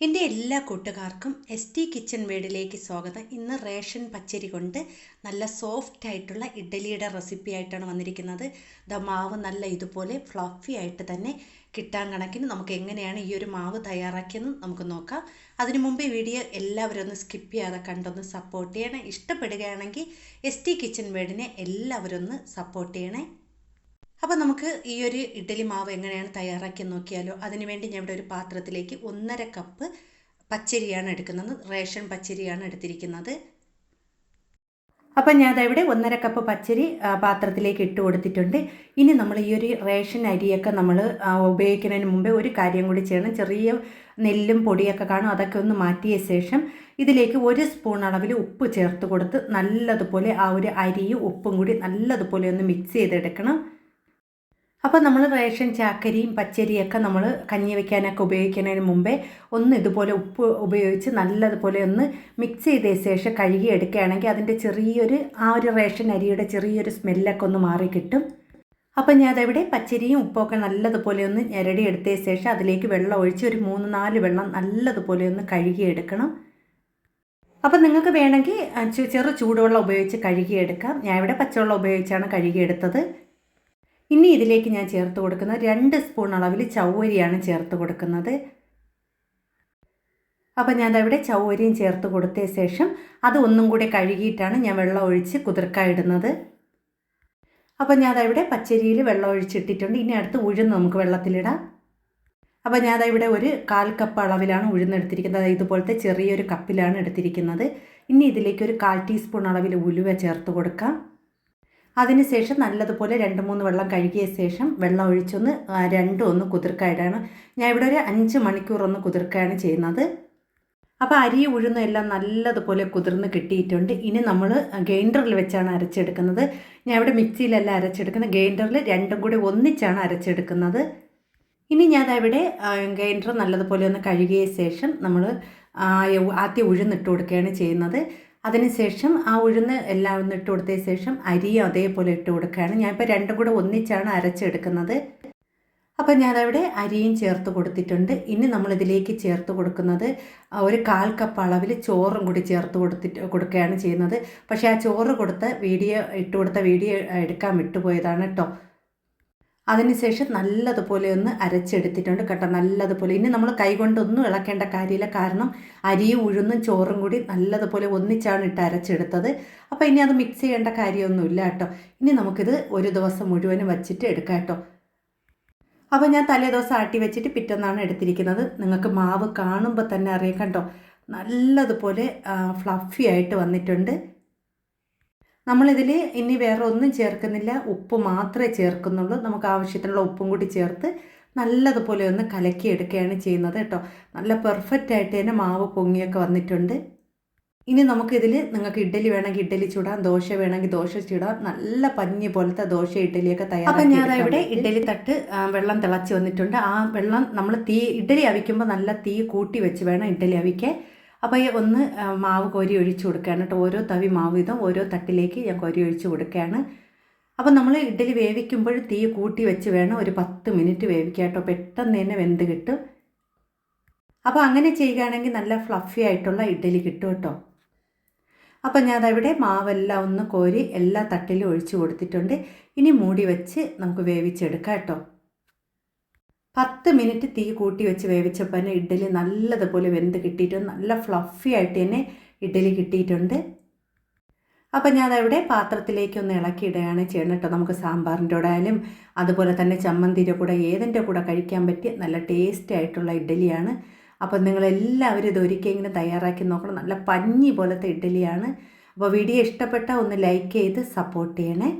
എന്റെ എല്ലാ കൂട്ടുകാർക്കും എസ് ടി കിച്ചൺ വീടിലേക്ക് സ്വാഗതം. ഇന്ന് റേഷൻ പച്ചരി കൊണ്ട് നല്ല സോഫ്റ്റ് ആയിട്ടുള്ള ഇഡ്ഡലിയുടെ റെസിപ്പി ആയിട്ടാണ് വന്നിരിക്കുന്നത്. ദ മാവ് നല്ല ഇതുപോലെ ഫ്ലഫി ആയിട്ട് തന്നെ കിട്ടാൻ കണക്കിന് നമുക്ക് എങ്ങനെയാണ് ഈ ഒരു മാവ് തയ്യാറാക്കിയെന്ന് നമുക്ക് നോക്കാം. അതിനു മുമ്പ് ഈ വീഡിയോ എല്ലാവരും ഒന്ന് സ്കിപ്പ് ചെയ്യാതെ കണ്ടൊന്ന് സപ്പോർട്ട് ചെയ്യണേ. ഇഷ്ടപ്പെടുകയാണെങ്കിൽ എസ് ടി കിച്ചൺ വീടിനെ എല്ലാവരും ഒന്ന് സപ്പോർട്ട് ചെയ്യണേ. അപ്പോൾ നമുക്ക് ഈ ഒരു ഇഡ്ഡലി മാവ് എങ്ങനെയാണ് തയ്യാറാക്കി നോക്കിയാലോ? അതിനുവേണ്ടി ഞാൻ ഇവിടെ ഒരു പാത്രത്തിലേക്ക് ഒന്നര കപ്പ് പച്ചരിയാണ് എടുക്കുന്നത്. റേഷൻ പച്ചരിയാണ് എടുത്തിരിക്കുന്നത്. അപ്പം ഞാൻ ഇവിടെ ഒന്നര കപ്പ് പച്ചരി പാത്രത്തിലേക്ക് ഇട്ട് കൊടുത്തിട്ടുണ്ട്. ഇനി നമ്മൾ ഈ ഒരു റേഷൻ അരിയൊക്കെ നമ്മൾ ഉപയോഗിക്കുന്നതിന് മുമ്പേ ഒരു കാര്യം കൂടി ചെയ്യണം. ചെറിയ നെല്ലും പൊടിയൊക്കെ കാണും അതൊക്കെ ഒന്ന് മാറ്റിയ ശേഷം ഇതിലേക്ക് ഒരു സ്പൂൺ അളവിൽ ഉപ്പ് ചേർത്ത് കൊടുത്ത് നല്ലതുപോലെ ആ ഒരു അരിയും ഉപ്പും കൂടി നല്ലതുപോലെ ഒന്ന് മിക്സ് ചെയ്തെടുക്കണം. അപ്പോൾ നമ്മൾ റേഷൻ ചാക്കരിയും പച്ചരിയൊക്കെ നമ്മൾ കഞ്ഞി വയ്ക്കാനൊക്കെ ഉപയോഗിക്കുന്നതിന് മുമ്പേ ഒന്ന് ഇതുപോലെ ഉപ്പ് ഉപയോഗിച്ച് നല്ലതുപോലെ ഒന്ന് മിക്സ് ചെയ്ത ശേഷം കഴുകി എടുക്കുകയാണെങ്കിൽ അതിന്റെ ചെറിയൊരു ആ ഒരു റേഷൻ അരിയുടെ ചെറിയൊരു സ്മെല്ലൊക്കെ ഒന്ന് മാറി കിട്ടും. അപ്പം ഞാൻ അതവിടെ പച്ചരിയും ഉപ്പൊക്കെ നല്ലതുപോലെ ഒന്ന് ഞെരടി എടുത്ത ശേഷം അതിലേക്ക് വെള്ളം ഒഴിച്ച് ഒരു മൂന്ന് നാല് വെള്ളം നല്ലതുപോലെ ഒന്ന് കഴുകിയെടുക്കണം അപ്പം നിങ്ങൾക്ക് വേണമെങ്കിൽ ചെറു ചൂടുവെള്ളം ഉപയോഗിച്ച് കഴുകിയെടുക്കാം ഞാൻ ഇവിടെ പച്ചവെള്ളം ഉപയോഗിച്ചാണ് കഴുകിയെടുത്തത് ഇനി ഇതിലേക്ക് ഞാൻ ചേർത്ത് കൊടുക്കുന്നത് രണ്ട് സ്പൂൺ അളവിൽ ചവ്വരിയാണ് ചേർത്ത് കൊടുക്കുന്നത്. അപ്പോൾ ഞാൻ അവിടെ ചൗവരിയും ചേർത്ത് കൊടുത്ത ശേഷം അത് ഒന്നും കൂടി കഴുകിയിട്ടാണ് ഞാൻ വെള്ളം ഒഴിച്ച് കുതിർക്കാൻ ഇടുന്നത്. അപ്പോൾ ഞാൻ അവിടെ പച്ചരിയിൽ വെള്ളം ഒഴിച്ചിട്ടിട്ടുണ്ട്. ഇനി അടുത്ത് ഉഴുന്ന് നമുക്ക് വെള്ളത്തിലിടാം. അപ്പോൾ ഞാൻ ഇവിടെ ഒരു കാൽ കപ്പ് അളവിലാണ് ഉഴുന്നെടുത്തിരിക്കുന്നത് ഇതുപോലത്തെ ചെറിയൊരു കപ്പിലാണ് എടുത്തിരിക്കുന്നത്. ഇനി ഇതിലേക്ക് ഒരു കാൽ ടീസ്പൂൺ അളവിൽ ഉലുവ ചേർത്ത് കൊടുക്കാം. അതിനുശേഷം നല്ലതുപോലെ രണ്ട് മൂന്ന് വെള്ളം കഴുകിയ ശേഷം വെള്ളം ഒഴിച്ചൊന്ന് രണ്ടും ഒന്ന് കുതിർക്കായിട്ടാണ് ഞാൻ ഇവിടെ ഒരു അഞ്ച് മണിക്കൂർ ഒന്ന് കുതിർക്കുകയാണ് ചെയ്യുന്നത്. അപ്പോൾ അരി ഉഴുന്നും എല്ലാം നല്ലതുപോലെ കുതിർന്ന് കിട്ടിയിട്ടുണ്ട്. ഇനി നമ്മൾ ഗ്രൈൻഡറിൽ വെച്ചാണ് അരച്ചെടുക്കുന്നത്. ഞാൻ ഇവിടെ മിക്സിയിലല്ല അരച്ചെടുക്കുന്നത്. ഗ്രൈൻഡറിൽ രണ്ടും കൂടി ഒന്നിച്ചാണ് അരച്ചെടുക്കുന്നത്. ഇനി ഞാൻ അവിടെ ഗ്രൈൻഡർ നല്ലതുപോലെ ഒന്ന് കഴുകിയ ശേഷം നമ്മൾ ആദ്യം ഉഴുന്നിട്ട് കൊടുക്കുകയാണ് ചെയ്യുന്നത്. അതിനുശേഷം ആ ഉഴുന്ന് എല്ലാം ഒന്ന് ഇട്ട് കൊടുത്ത ശേഷം അരിയും അതേപോലെ ഇട്ട് കൊടുക്കുകയാണ്. ഞാനിപ്പോൾ രണ്ടും കൂടെ ഒന്നിച്ചാണ് അരച്ചെടുക്കുന്നത്. അപ്പം ഞാനവിടെ അരിയും ചേർത്ത് കൊടുത്തിട്ടുണ്ട്. ഇനി നമ്മളിതിലേക്ക് ചേർത്ത് കൊടുക്കുന്നത് ഒരു കാൽ കപ്പ് അളവിൽ ചോറും കൂടി ചേർത്ത് കൊടുത്തിട്ട് കൊടുക്കുകയാണ് ചെയ്യുന്നത്. പക്ഷേ ആ ചോറ് കൊടുത്ത വീഡിയോ ഇട്ട് കൊടുത്ത വീഡിയോ എടുക്കാൻ വിട്ടുപോയതാണ് കേട്ടോ അതിനുശേഷം നല്ലതുപോലെ ഒന്ന് അരച്ചെടുത്തിട്ടുണ്ട് കേട്ടോ നല്ലതുപോലെ. ഇനി നമ്മൾ കൈകൊണ്ടൊന്നും ഇളക്കേണ്ട കാര്യമില്ല. കാരണം അരിയും ഉഴുന്നും ചോറും കൂടി നല്ലതുപോലെ ഒന്നിച്ചാണ് ഇട്ട് അരച്ചെടുത്തത്. അപ്പോൾ ഇനി അത് മിക്സ് ചെയ്യേണ്ട കാര്യമൊന്നുമില്ല കേട്ടോ. ഇനി നമുക്കിത് ഒരു ദിവസം മുഴുവനും വച്ചിട്ട് എടുക്കാം കേട്ടോ. അപ്പോൾ ഞാൻ തലേ ദിവസം ആട്ടി വെച്ചിട്ട് പിറ്റന്നാണ് എടുത്തിരിക്കുന്നത്. നിങ്ങൾക്ക് മാവ് കാണുമ്പോൾ തന്നെ അറിയാം കണ്ടോ നല്ലതുപോലെ ഫ്ലഫി ആയിട്ട് വന്നിട്ടുണ്ട്. നമ്മളിതിൽ ഇനി വേറെ ഒന്നും ചേർക്കുന്നില്ല. ഉപ്പ് മാത്രമേ ചേർക്കുന്നുള്ളൂ. നമുക്ക് ആവശ്യത്തിനുള്ള ഉപ്പും കൂടി ചേർത്ത് നല്ലതുപോലെ ഒന്ന് കലക്കി എടുക്കുകയാണ് ചെയ്യുന്നത് കേട്ടോ. നല്ല പെർഫെക്റ്റ് ആയിട്ട് തന്നെ മാവ് പൊങ്ങിയൊക്കെ വന്നിട്ടുണ്ട്. ഇനി നമുക്കിതിൽ നിങ്ങൾക്ക് ഇഡ്ഡലി വേണമെങ്കിൽ ഇഡ്ഡലി ചൂടാം ദോശ വേണമെങ്കിൽ ദോശ ചൂടാം. നല്ല പഞ്ഞി പോലത്തെ ദോശ ഇഡ്ഡലിയൊക്കെ തയ്യാറാക്കി അപ്പം ഞാൻ ഇവിടെ ഇഡ്ഡലി തട്ട് വെള്ളം തിളച്ച് വന്നിട്ടുണ്ട്. ആ വെള്ളം നമ്മൾ തീ ഇഡ്ഡലി അവിക്കുമ്പോൾ നല്ല തീ കൂട്ടി വെച്ച് വേണം ഇഡ്ഡലി അവിക്കാൻ. അപ്പോൾ ഈ ഒന്ന് മാവ് കോരി ഒഴിച്ച് കൊടുക്കുകയാണ് കേട്ടോ. ഓരോ തവി മാവ് വീതം ഓരോ തട്ടിലേക്ക് ഞാൻ കോരി ഒഴിച്ച് കൊടുക്കുകയാണ്. അപ്പോൾ നമ്മൾ ഇഡ്ഡലി വേവിക്കുമ്പോൾ തീ കൂട്ടി വെച്ച് വേണം ഒരു പത്ത് മിനിറ്റ് വേവിക്കുക കേട്ടോ. പെട്ടെന്ന് തന്നെ വെന്ത് കിട്ടും. അപ്പോൾ അങ്ങനെ ചെയ്യുകയാണെങ്കിൽ നല്ല ഫ്ലഫി ആയിട്ടുള്ള ഇഡ്ഡലി കിട്ടും കേട്ടോ. അപ്പോൾ ഞാൻ അതവിടെ മാവെല്ലാം ഒന്ന് കോരി എല്ലാ തട്ടിലും ഒഴിച്ച് കൊടുത്തിട്ടുണ്ട്. ഇനി മൂടി വെച്ച് നമുക്ക് വേവിച്ചെടുക്കാം കേട്ടോ. പത്ത് മിനിറ്റ് തീ കൂട്ടി വെച്ച് വേവിച്ചപ്പോൾ തന്നെ ഇഡ്ഡലി നല്ലതുപോലെ വെന്ത് കിട്ടിയിട്ടുണ്ട്. നല്ല ഫ്ലഫി ആയിട്ട് തന്നെ ഇഡ്ഡലി കിട്ടിയിട്ടുണ്ട്. അപ്പം ഞാനവിടെ പാത്രത്തിലേക്ക് ഒന്ന് ഇളക്കിയിടുകയാണ് ചെയ്യണം കേട്ടോ. നമുക്ക് സാമ്പാറിന്റെ കൂടെ ആയാലും അതുപോലെ തന്നെ ചമ്മന്തിയുടെ കൂടെ ഏതിന്റെ കൂടെ കഴിക്കാൻ പറ്റിയ നല്ല ടേസ്റ്റി ആയിട്ടുള്ള ഇഡ്ഡലിയാണ്. അപ്പം നിങ്ങളെല്ലാവരും ഇത് ഒരിക്കലെങ്കിലും തയ്യാറാക്കി നോക്കണം. നല്ല പഞ്ഞി പോലത്തെ ഇഡ്ഡലിയാണ്. അപ്പോൾ വീഡിയോ ഇഷ്ടപ്പെട്ടാൽ ഒന്ന് ലൈക്ക് ചെയ്ത് സപ്പോർട്ട് ചെയ്യണേ.